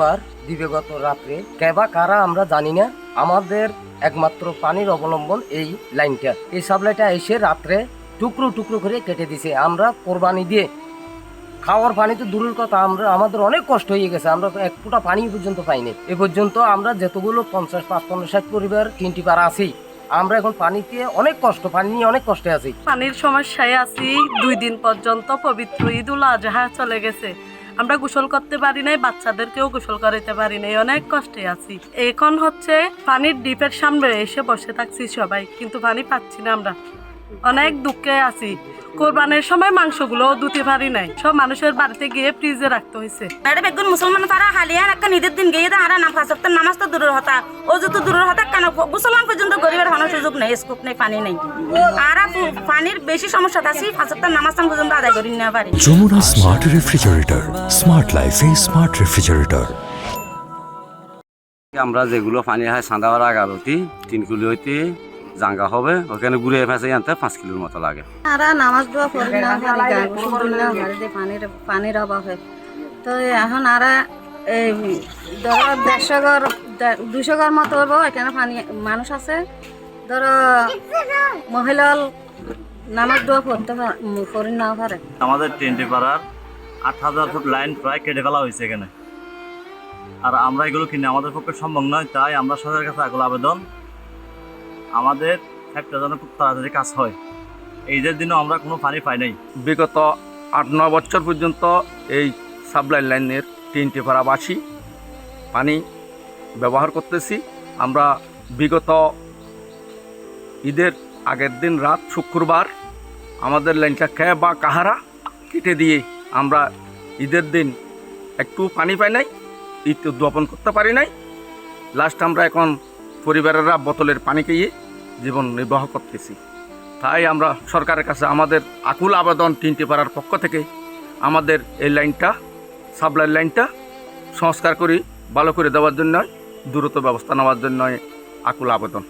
শুক্রবার দিবাগত রাত্রে কেবা কারা আমরা জানি না। আমাদের একমাত্র পানির অবলম্বন এই লাইনটা। এই সাপ্লাইটা এসে রাত্রে টুকরো টুকরো করে কেটে দিছে। আমরা কোরবানি দিয়ে খাওয়ার পানি তো দূরের কথা, আমরা আমাদের অনেক কষ্ট হয়ে গেছে। আমরা এক ফুটা পানি পর্যন্ত পাইনি। এ পর্যন্ত আমরা যতগুলো পঞ্চাশ, পাঁচপন্ন, ষাট পরিবার তিনটি পাড়া আছি, আমরা এখন পানিতে অনেক কষ্ট, পানি নিয়ে অনেক কষ্টে আছি। পানির সমস্যায় আছি। দুই দিন পর্যন্ত পবিত্র ঈদ উল আজহা চলে গেছে। আমরা গোসল করতে পারি নাই, বাচ্চাদেরকেও গোসল করাইতে পারি নাই, অনেক কষ্টে আছি। এখন হচ্ছে পানির ডিপের সামনে এসে বসে থাকছি সবাই, কিন্তু পানি পাচ্ছি না আমরা। অনেক দুঃখে আছি। কোরবানের সময় মাংসগুলো দুতে পারি নাই সব মানুষের বাড়িতে গিয়ে ফ্রিজে রাখতে হয়েছে। এটা বেগুন মুসলমান তারা হালিয়া একটা ঈদের দিন গিয়ে আর না ফাঁস নামাজ তো দূরের হতা। ও যত দূরের হতা কেন মুসলমান পর্যন্ত গরিবের হওয়ার সুযোগ নেই স্কোপ নেই পানি নেই। আর পানির বেশি সমস্যা আছে ফাঁস নামাজ পর্যন্ত আদায় করি না পারি। যমুনা স্মার্ট রেফ্রিজারেটর স্মার্ট লাইফে স্মার্ট রেফ্রিজারেটর আমরা যেগুলো পানি হয় সান্দাবার এগারোটি তিন কিলো হইতে জাঙ্গা হবে ওখানে ঘুরে ফেসে আনতে পাঁচ কিলোর মতো লাগে। আরা নামাজ দোয়া পড়ি না পানির পানির অভাবে। তো এখন আরা এই ধরো দেড়শো ঘর দুশো ঘর মতো হব এখানে পানি মানুষ আছে। ধরো মহিলা নামাজ দোয়া পড়তে পার- পড়ি না পারে। আমাদের টেন্টে পাড়ার আট হাজার ফুট লাইন প্রায় কেটে ফেলা হয়েছে এখানে। আর আমরা এগুলো কিনে আমাদের পক্ষে সম্ভব নয় তাই আমরা সরকারের কাছে এগুলো আবেদন আমাদের একটা যেন খুব তাড়াতাড়ি কাজ হয়। এই যে দিনও আমরা কোনো পানি পাই নাই। বিগত আট ন বছর পর্যন্ত এই সাপ্লাই লাইনের তিনটি পাড়াবাসী পানি ব্যবহার করতেছি। আমরা বিগত ঈদের আগের দিন রাত শুক্রবার আমাদের লাইনটা খেয়ে বা কাহারা কেটে দিয়ে আমরা ঈদের দিন একটু পানি পাই নাই, ঈদ উদ্যাপন করতে পারি নাই। লাস্ট আমরা এখন পরিবারেরা বোতলের পানি খেয়ে জীবন নির্বাহ করতেছি। তাই আমরা সরকারের কাছে আমাদের আকুল আবেদন তিনটি পাড়ার পক্ষ থেকে আমাদের এই লাইনটা সাপ্লাই লাইনটা সংস্কার করে, ভালো করে দেওয়ার জন্য দ্রুত ব্যবস্থা নেওয়ার জন্য আকুল আবেদন।